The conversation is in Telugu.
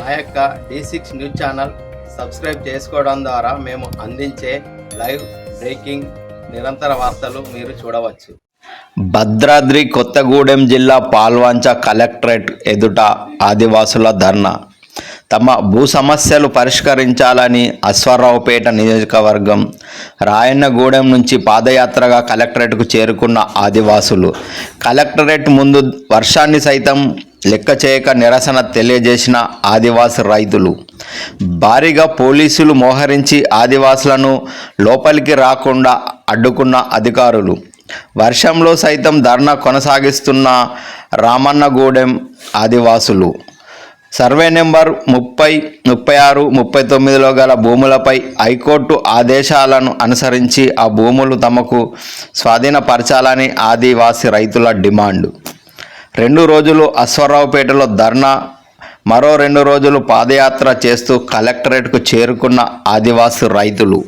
మా యొక్క D six news channel subscribe చేసుకోవడం ద్వారా మేము అందించే లైవ్ బ్రేకింగ్ నిరంతర వార్తలు మీరు చూడవచ్చు. భద్రాద్రి కొత్తగూడెం జిల్లా పాల్వాంచ కలెక్టరేట్ ఎదుట ఆదివాసుల ధర్నా. తమ భూ సమస్యలు పరిష్కరించాలని అశ్వారావుపేట నియోజకవర్గం రాయన్నగూడెం నుంచి పాదయాత్రగా కలెక్టరేట్కు చేరుకున్న ఆదివాసులు. కలెక్టరేట్ ముందు వర్షాన్ని సైతం లెక్క చేయక నిరసన తెలియజేసిన ఆదివాసి రైతులు. భారీగా పోలీసులు మోహరించి ఆదివాసులను లోపలికి రాకుండా అడ్డుకున్న అధికారులు. వర్షంలో సైతం ధర్నా కొనసాగిస్తున్న రామన్నగూడెం ఆదివాసులు. సర్వే నెంబర్ ముప్పై ముప్పై ఆరు ముప్పై తొమ్మిదిలో గల భూములపై హైకోర్టు ఆదేశాలను అనుసరించి ఆ భూములు తమకు స్వాధీనపరచాలని ఆదివాసి రైతుల డిమాండ్. రెండు రోజులు అశ్వరావుపేటలో ధర్నా మరో రెండు రోజులు పాదయాత్ర చేస్తూ కలెక్టరేట్కు చేరుకున్న ఆదివాసి రైతులు.